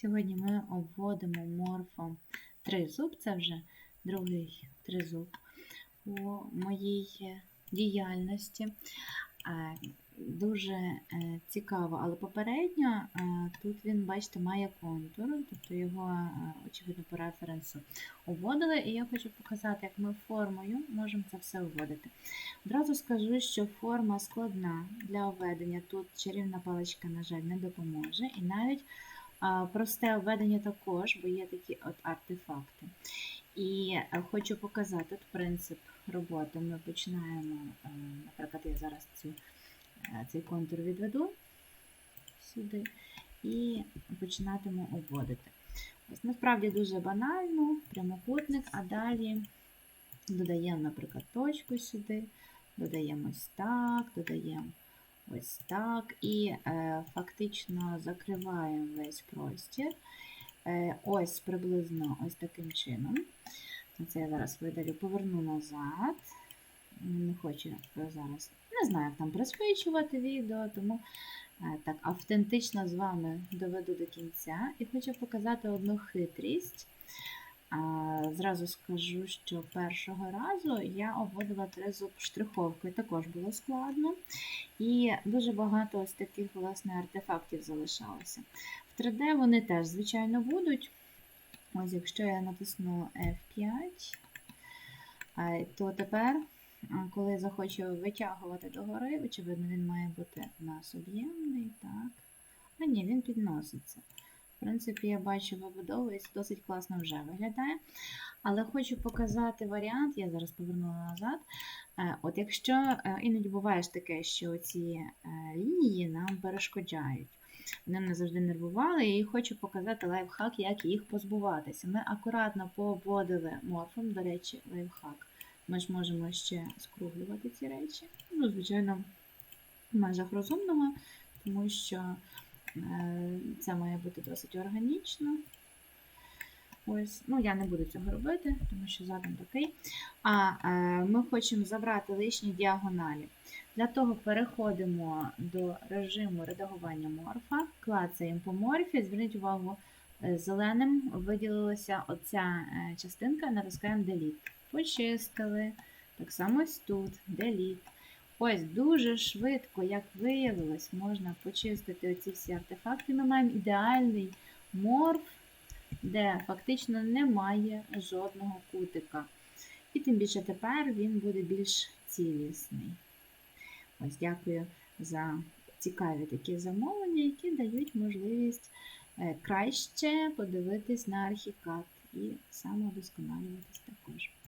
Сьогодні ми обводимо морфом тризуб, це вже другий тризуб у моїй діяльності. Е, Дуже е, цікаво, але попередньо е, тут він, бачите, має контур, тобто його, очевидно, по референсу обводили. І я хочу показати, як ми формою можемо це все вводити. Одразу скажу, що форма складна для введення. Тут чарівна паличка, на жаль, не допоможе. І навіть просте введення також, бо є такі от артефакти. І е, хочу показати тут принцип роботи. Ми починаємо, е, наприклад, я зараз цю, е, цей контур відведу сюди і починатиму обводити. Ось насправді дуже банально, прямокутник, а далі додаємо, наприклад, точку сюди, додаємо ось так, додаємо ось так, і е, фактично закриваємо весь простір. Е, ось приблизно ось таким чином. Це я зараз видалю, поверну назад. Не хочу зараз, не знаю, як там пришвидшувати відео, тому е, так автентично з вами доведу до кінця. І хочу показати одну хитрість. Зразу скажу, що першого разу я обводила тризуб штриховкою, також було складно. І дуже багато ось таких власне артефактів залишалося. В 3D вони теж, звичайно, будуть. Ось, якщо я натисну F5, то тепер, коли захочу витягувати догори, очевидно, він має бути у нас об'ємний. так. А ні, він підноситься. Принципі, я бачу, вибудовується, досить класно вже виглядає. Але хочу показати варіант, я зараз повернула назад. Е, От якщо е, іноді буває ж таке, що ці е, лінії нам перешкоджають. Вони мене завжди нервували, і хочу показати лайфхак, як їх позбуватися. Ми акуратно пообводили морфом, до речі, лайфхак. Ми ж можемо ще скруглювати ці речі. Ну, звичайно, в межах розумного, тому що це має бути досить органічно. Ось, ну я не буду цього робити, тому що задум такий. А е, ми хочемо забрати лишні діагоналі. Для того переходимо до режиму редагування морфа, клацаємо по морфі, зверніть увагу, е, зеленим виділилася оця е, частинка, натискаємо Delete. Почистили. Так само ось тут, Delete. Ось дуже швидко, як виявилось, можна почистити оці всі артефакти. Ми маємо ідеальний морф, де фактично немає жодного кутика. І тим більше тепер він буде більш цілісний. Ось дякую за цікаві такі замовлення, які дають можливість е, краще подивитись на архікад і самовдосконалюватись також.